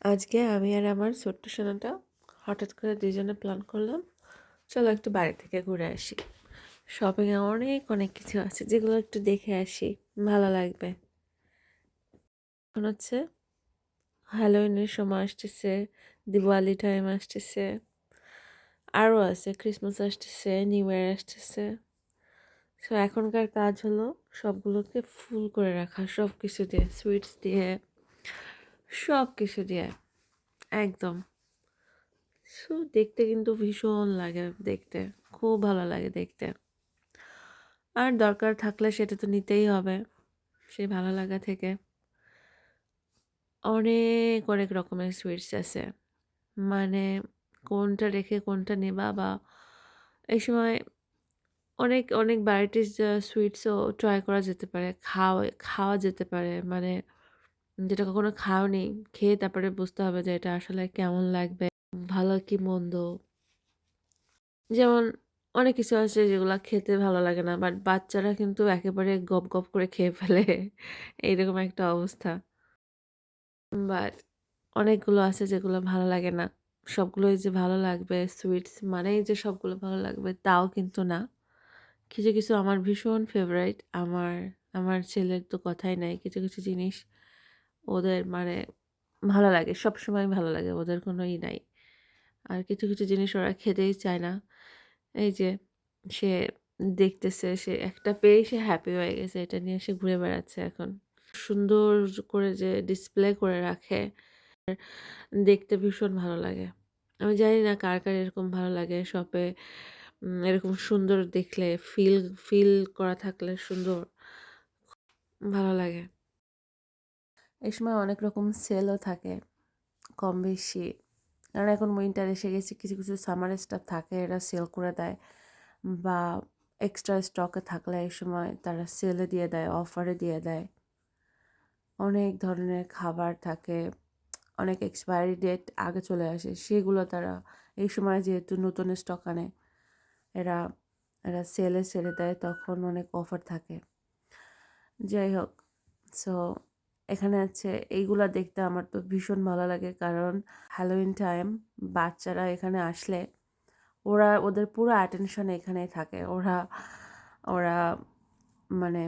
আজকে আমি আর আমার ছোট্ট সোনাটা হঠাৎ করে দুজনে প্ল্যান করলাম। চলো একটু বাড়ি থেকে ঘুরে আসি। শপিংয়ে অনেক অনেক কিছু আছে, যেগুলো একটু দেখে আসি। ভালো লাগবে। এখন হচ্ছে হ্যালোইনের সময় আসতেছে দিওয়ালি টাইম আসতেছে আরও আছে ক্রিসমাস আসতেছে নিউ ইয়ার আসতেছে। সো এখনকার কাজ হলো সবগুলোকে ফুল করে রাখা সব কিছু দিয়ে সুইটস দিয়ে। সব কিছু দিয়ে, একদম। সো, দেখতে কিন্তু ভীষণ লাগে দেখতে, খুব ভালো লাগে দেখতে। আর দরকার থাকলে সেটা তো নিতেই হবে, সেই ভালো লাগা থেকে। অনেক অনেক রকমের সুইটস আছে। মানে কোনটা রেখে কোনটা নেবা বা এই সময় অনেক অনেক ভ্যারাইটিস সুইটসও ট্রাই করা যেতে পারে, খাওয়া খাওয়া যেতে পারে। মানে যেটা কখনো খাওনি খেয়ে তারপরে বুঝতে হবে যে এটা আসলে কেমন লাগবে, ভালো কি মন্দ। যেমন অনেক কিছু আছে যেগুলো খেতে ভালো লাগে না বাট বাচ্চারা কিন্তু একেবারে গপ গপ করে খেয়ে ফেলে। এইরকম একটা অবস্থা। বাট অনেকগুলো আছে যেগুলো ভালো লাগে না। সবগুলোই যে ভালো লাগবে সুইটস মানেই যে সবগুলো ভালো লাগবে তাও কিন্তু না। কিছু কিছু আমার ভীষণ ফেভারাইট আমার আমার ছেলের তো কথাই নাই, কিছু কিছু জিনিস ওদের মানে ভালো লাগে সব সময় ভালো লাগে, ওদের কোনো ই নাই। আর কিছু কিছু জিনিস ওরা খেতেই চায় না। এই যে সে দেখতেছে, সে একটা পেয়েই সে হ্যাপি হয়ে গেছে, এটা নিয়ে সে ঘুরে বেড়াচ্ছে এখন। সুন্দর করে যে ডিসপ্লে করে রাখে, দেখতে ভীষণ ভালো লাগে। আমি জানি না কার কার এরকম ভালো লাগে শপে এরকম সুন্দর দেখলে ফিল ফিল করা থাকলে সুন্দর ভালো লাগে। এই সময় অনেক রকম সেলও থাকে, কম বেশি। কারণ এখন উইন্টার এসে গেছে, কিছু কিছু সামার স্টাফ থাকে, এরা সেল করে দেয়। বা এক্সট্রা স্টকে থাকলে এই সময় তারা সেলে দিয়ে দেয় অফারে দিয়ে দেয়। অনেক ধরনের খাবার থাকে, অনেক এক্সপায়ারি ডেট আগে চলে আসে, সেগুলো তারা এই সময় যেহেতু নতুন স্টক আনে, এরা এরা সেলে ছেড়ে দেয়, তখন অনেক অফার থাকে। যাই হোক সো এখানে আছে, এইগুলা দেখতে আমার তো ভীষণ ভালো লাগে। কারণ হ্যালোইন টাইম বাচ্চারা এখানে আসলে ওরা, ওদের পুরো অ্যাটেনশন এখানেই থাকে। ওরা ওরা মানে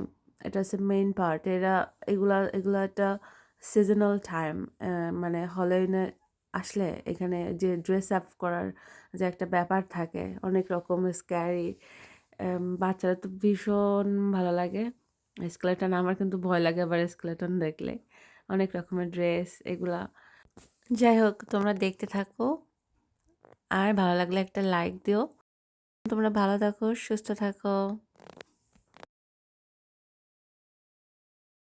এটা হচ্ছে মেইন পার্ট এরা এগুলা, এগুলো একটা সিজনাল টাইম মানে হলোইনে আসলে এখানে যে ড্রেস আপ করার যে একটা ব্যাপার থাকে, অনেক রকম স্ক্যারি বাচ্চারা তো ভীষণ ভালো লাগে। স্কেলেটন, আমার কিন্তু ভয় লাগে আবার স্কেলেটন দেখলে। অনেক রকমের ড্রেস, এগুলা। যাই হোক, তোমরা দেখতে থাকো। আর ভালো লাগলে একটা লাইক দিও। তোমরা ভালো থাকো, সুস্থ থাকো।